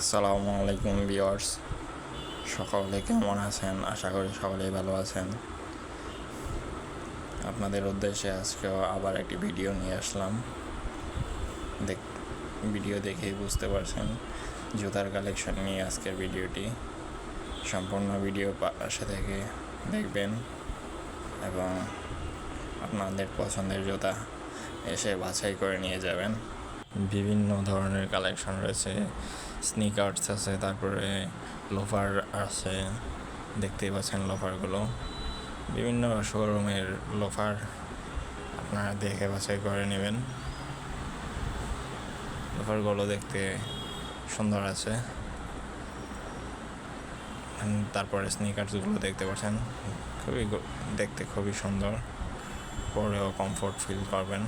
আসসালামু আলাইকুম ভিওয়ার্স সকলে কেমন আছেন? আশা করি সকলেই ভালো আছেন। আপনাদের উদ্দেশ্যে আজকেও আবার একটি ভিডিও নিয়ে আসলাম। দেখ, ভিডিও দেখেই বুঝতে পারছেন জুতার কালেকশন নিয়ে আজকের ভিডিওটি। সম্পূর্ণ ভিডিও পাশে থেকে দেখবেন এবং আপনাদের পছন্দের জুতা এসে বাছাই করে নিয়ে যাবেন। বিভিন্ন ধরনের কালেকশন রয়েছে। স্নিকার্স আছে, তারপরে লোফার আছে, দেখতেই পাচ্ছেন লোফারগুলো বিভিন্ন শোরুমের লোফার আপনারা দেখে বাছাই করে নেবেন। লোফারগুলো দেখতে সুন্দর আছে। তারপরে স্নিকার্সগুলো দেখতে পাচ্ছেন, খুবই দেখতে খুবই সুন্দর। পরেও কমফোর্ট ফিল করবেন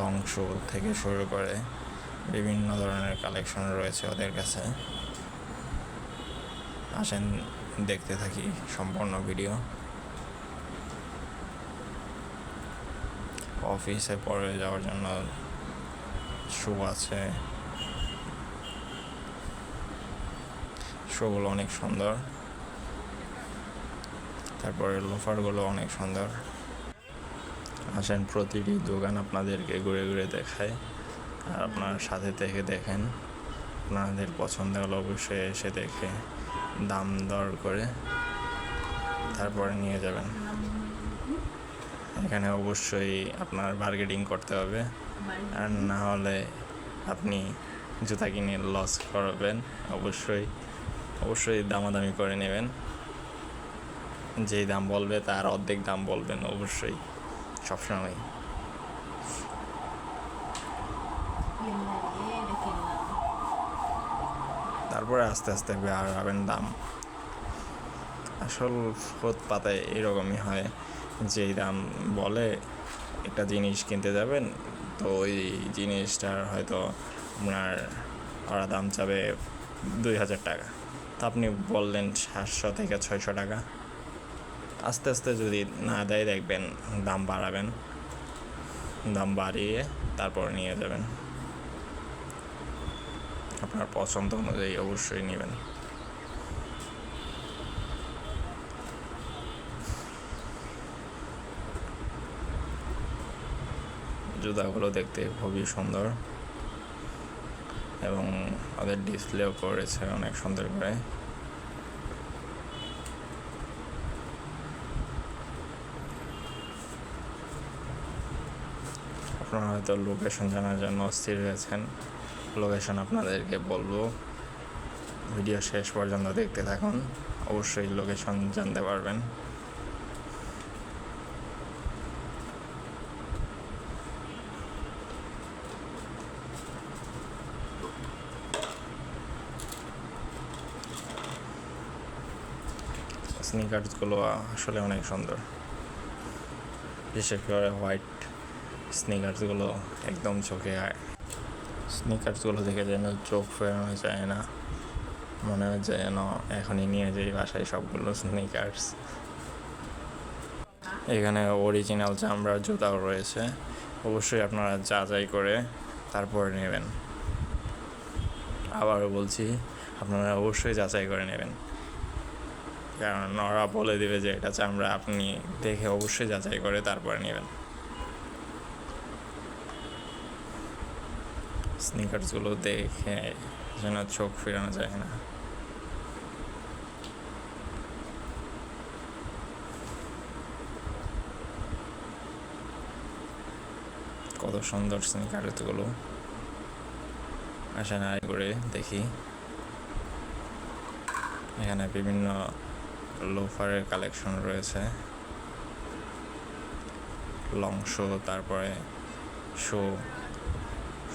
লং শো থেকে শুরু করে বিভিন্ন ধরনের কালেকশন রয়েছে ওদের কাছে। আসেন দেখতে থাকি সম্পূর্ণ ভিডিও অফিসে পরে যাওয়ার জন্য শু আছে। শোগুলো অনেক সুন্দর। তারপরে লোফারগুলো অনেক সুন্দর। আসেন প্রতিটি দোকান আপনাদেরকে ঘুরে ঘুরে দেখায়। আর আপনার সাথে থেকে দেখেন, আপনাদের পছন্দ হলে অবশ্যই এসে দেখে দাম দর করে তারপরে নিয়ে যাবেন। এখানে অবশ্যই আপনার বার্গেটিং করতে হবে। আর না হলে আপনি জুতা কিনে লস করবেন। অবশ্যই অবশ্যই দামাদামি করে নেবেন। যেই দাম বলবে তার অর্ধেক দাম বলবেন, অবশ্যই। সবসময় তারপরে আস্তে আস্তে বাড়াবেন দাম। আসল ফোত পাতায় এরকমই হয়, যেই দাম বলে একটা জিনিস কিনতে যাবেন, তো ওই জিনিসটার হয়তো আপনার ওরা দাম চাবে দুই হাজার টাকা। তা আপনি বললেন সাতশো থেকে ছয়শো টাকা। আস্তে আস্তে যদি না দেয় দেখবেন দাম বাড়াবেন। দাম বাড়িয়ে তারপর নিয়ে যাবেন। আপনার পছন্দ অনুযায়ী অবশ্যই নেবেন। জুতাগুলো দেখতে খুবই সুন্দর এবং ওদের ডিসপ্লেও করেছে অনেক সুন্দর করে। আপনারা হয়তো লোকেশন জানার জন্য অস্থির হয়েছেন লোকেশন আপনাদেরকে বলব। ভিডিও শেষ পর্যন্ত দেখতে থাকুন। অবশ্যই লোকেশন জানতে পারবেন। স্নিকার্সগুলো আসলে অনেক সুন্দর। বিশেষ করে হোয়াইট স্নিকার্সগুলো একদম চোখে আয়। স্নিকার্সগুলো দেখে যেন চোখ ফেরানো যায় না, মনে হয় যেন এখনই নিয়ে যাই বাসায় সবগুলো স্নিকার্স এখানে অরিজিনাল চামড়ার জুতাও রয়েছে, অবশ্যই আপনারা যাচাই করে তারপরে নেবেন। আবারও বলছি, আপনারা অবশ্যই যাচাই করে নেবেন। কারণ ওরা বলে দেবে যে এটা চামড়া আপনি দেখে অবশ্যই যাচাই করে তারপরে নেবেন। স্নিকার্সগুলো দেখে যেন চোখ ফেরানো যায় না। কত সুন্দর স্নিকার্সগুলো আসেন আর করে দেখি। এখানে বিভিন্ন লোফারের কালেকশন রয়েছে। লং শো তারপরে শো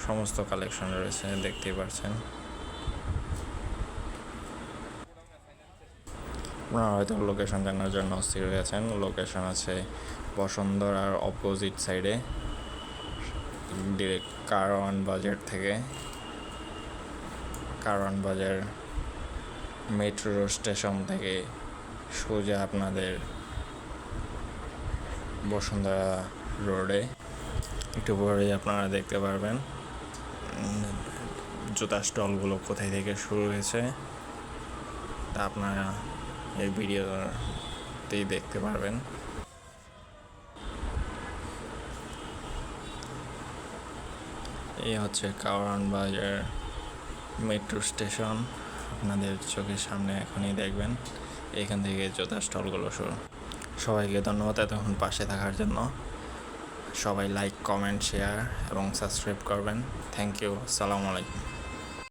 সমস্ত কালেকশন রয়েছে, দেখতেই পাচ্ছেন আপনারা হয়তো লোকেশন জানার জন্য অস্থির হয়েছেন লোকেশন আছে বসুন্ধরার অপোজিট সাইডে ডিরেক্ট কারওয়ান বাজার থেকে। কারওয়ান বাজার মেট্রো স্টেশন থেকে সোজা আপনাদের বসুন্ধরা রোডে একটু পরেই আপনারা দেখতে পারবেন। জুতা স্টলগুলো কোথায় থেকে শুরু হয়েছে, তা আপনারা এই ভিডিওতেই দেখতে পারবেন। এই হচ্ছে কাওরান বাজার মেট্রো স্টেশন। আপনাদের চোখের সামনে এখনই দেখবেন, এখান থেকে জুতা স্টলগুলো শুরু। সবাইকে ধন্যবাদ এতক্ষণ পাশে থাকার জন্য। সবাই লাইক কমেন্ট শেয়ার এবং সাবস্ক্রাইব করবেন। থ্যাংক ইউ আসসালামু আলাইকুম